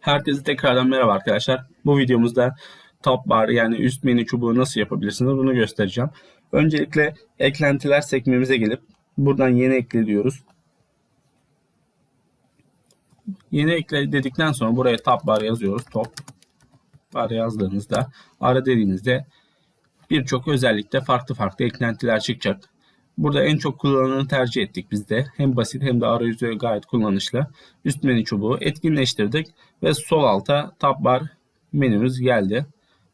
Herkese tekrardan merhaba arkadaşlar. Bu videomuzda top bar yani üst menü çubuğu nasıl yapabilirsiniz bunu göstereceğim. Öncelikle eklentiler sekmemize gelip buradan yeni ekle diyoruz. Yeni ekle dedikten sonra buraya top bar yazıyoruz. Top bar yazdığınızda ara dediğinizde birçok özellikte farklı farklı eklentiler çıkacak. Burada en çok kullanılanı tercih ettik biz de. Hem basit hem de arayüzü gayet kullanışlı. Üst menü çubuğu etkinleştirdik ve sol alta tab bar menümüz geldi.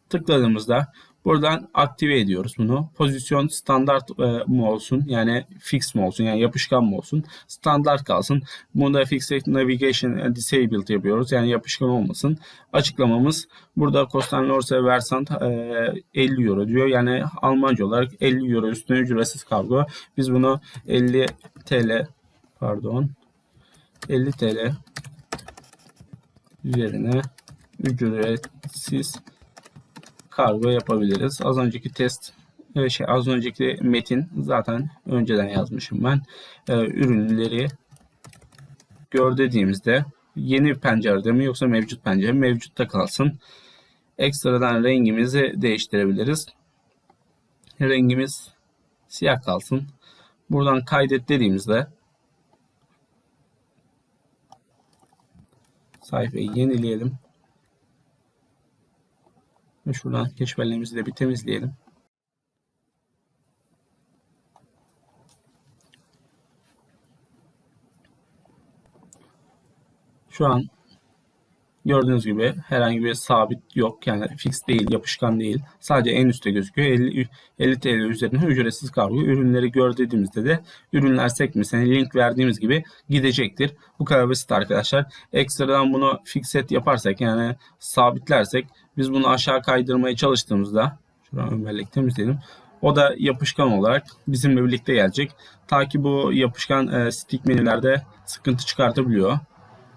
Tıkladığımızda buradan aktive ediyoruz bunu. Pozisyon standart e, mı olsun yani fix mi olsun yani yapışkan mı olsun standart kalsın. Bunda Fixed Navigation Disabled yapıyoruz yani yapışkan olmasın. Açıklamamız burada Kostanlorsa Versant e, 50 euro diyor. Yani Almanca olarak 50 euro üstüne ücretsiz kargo. Biz bunu 50 TL pardon 50 TL üzerine ücretsiz kargo yapabiliriz. Az önceki test e, şey az önceki metin zaten önceden yazmışım ben. Ee, ürünleri gör dediğimizde yeni pencerede mi yoksa mevcut pencere mi? Mevcutta kalsın. Ekstradan rengimizi değiştirebiliriz. Rengimiz siyah kalsın. Buradan kaydet dediğimizde sayfayı yenileyelim. Ve şuradan keşfellerimizi de bir temizleyelim. Şu an gördüğünüz gibi herhangi bir sabit yok. Yani fix değil, yapışkan değil. Sadece en üstte gözüküyor. 50, 50 TL üzerine ücretsiz kargo. Ürünleri gör dediğimizde de ürünler sekmesine link verdiğimiz gibi gidecektir. Bu kadar basit arkadaşlar. Ekstradan bunu fixet yaparsak yani sabitlersek biz bunu aşağı kaydırmaya çalıştığımızda şuradan ömerlik temizleyelim. O da yapışkan olarak bizimle birlikte gelecek. Ta ki bu yapışkan e, stick menülerde sıkıntı çıkartabiliyor.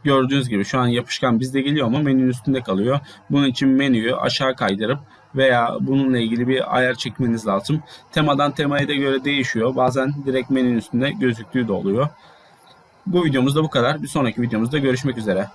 Gördüğünüz gibi şu an yapışkan bizde geliyor ama menünün üstünde kalıyor. Bunun için menüyü aşağı kaydırıp veya bununla ilgili bir ayar çekmeniz lazım. Temadan temaya da göre değişiyor. Bazen direkt menünün üstünde gözüktüğü de oluyor. Bu videomuz da bu kadar. Bir sonraki videomuzda görüşmek üzere.